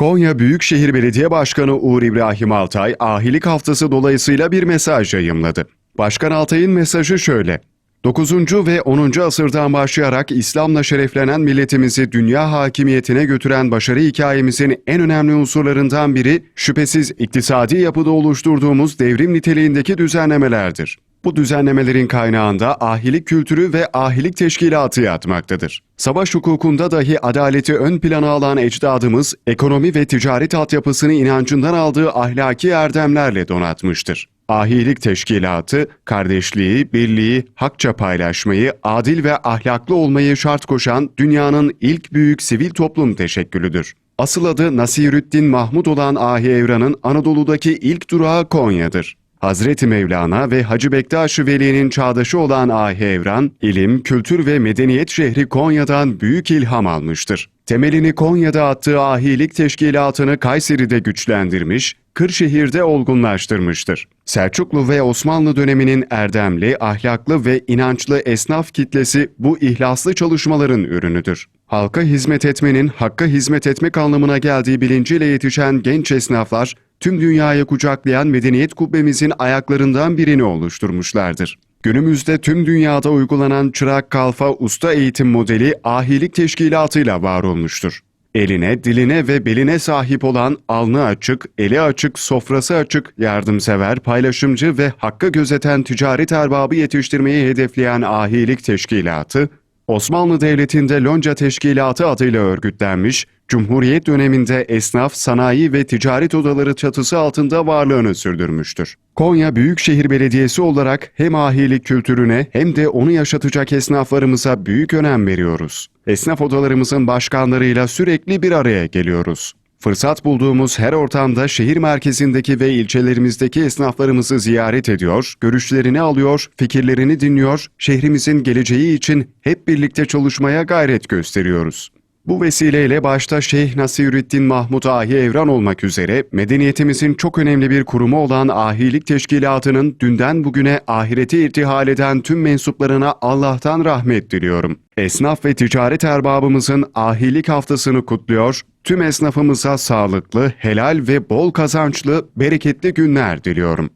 Konya Büyükşehir Belediye Başkanı Uğur İbrahim Altay, ahilik haftası dolayısıyla bir mesaj yayımladı. Başkan Altay'ın mesajı şöyle. 9. ve 10. asırdan başlayarak İslam'la şereflenen milletimizi dünya hakimiyetine götüren başarı hikayemizin en önemli unsurlarından biri şüphesiz iktisadi yapıda oluşturduğumuz devrim niteliğindeki düzenlemelerdir. Bu düzenlemelerin kaynağında ahilik kültürü ve ahilik teşkilatı yatmaktadır. Savaş hukukunda dahi adaleti ön plana alan ecdadımız, ekonomi ve ticaret altyapısını inancından aldığı ahlaki erdemlerle donatmıştır. Ahilik teşkilatı, kardeşliği, birliği, hakça paylaşmayı, adil ve ahlaklı olmayı şart koşan dünyanın ilk büyük sivil toplum teşekkülüdür. Asıl adı Nasirüddin Mahmud olan Ahi Evran'ın Anadolu'daki ilk durağı Konya'dır. Hazreti Mevlana ve Hacı Bektaş-ı Veli'nin çağdaşı olan Ahi Evran, ilim, kültür ve medeniyet şehri Konya'dan büyük ilham almıştır. Temelini Konya'da attığı ahilik teşkilatını Kayseri'de güçlendirmiş, Kırşehir'de olgunlaştırmıştır. Selçuklu ve Osmanlı döneminin erdemli, ahlaklı ve inançlı esnaf kitlesi bu ihlaslı çalışmaların ürünüdür. Halka hizmet etmenin hakka hizmet etmek anlamına geldiği bilinciyle yetişen genç esnaflar, tüm dünyayı kucaklayan medeniyet kubbemizin ayaklarından birini oluşturmuşlardır. Günümüzde tüm dünyada uygulanan çırak kalfa usta eğitim modeli ahilik teşkilatıyla var olmuştur. Eline, diline ve beline sahip olan alnı açık, eli açık, sofrası açık, yardımsever, paylaşımcı ve hakkı gözeten ticaret erbabı yetiştirmeyi hedefleyen ahilik teşkilatı, Osmanlı Devleti'nde Lonca Teşkilatı adıyla örgütlenmiş, Cumhuriyet döneminde esnaf, sanayi ve ticaret odaları çatısı altında varlığını sürdürmüştür. Konya Büyükşehir Belediyesi olarak hem ahilik kültürüne hem de onu yaşatacak esnaflarımıza büyük önem veriyoruz. Esnaf odalarımızın başkanlarıyla sürekli bir araya geliyoruz. Fırsat bulduğumuz her ortamda şehir merkezindeki ve ilçelerimizdeki esnaflarımızı ziyaret ediyor, görüşlerini alıyor, fikirlerini dinliyor, şehrimizin geleceği için hep birlikte çalışmaya gayret gösteriyoruz. Bu vesileyle başta Şeyh Nasirüddin Mahmut Ahi Evran olmak üzere medeniyetimizin çok önemli bir kurumu olan Ahilik Teşkilatı'nın dünden bugüne ahireti irtihal eden tüm mensuplarına Allah'tan rahmet diliyorum. Esnaf ve ticaret erbabımızın ahilik haftasını kutluyor, tüm esnafımıza sağlıklı, helal ve bol kazançlı, bereketli günler diliyorum.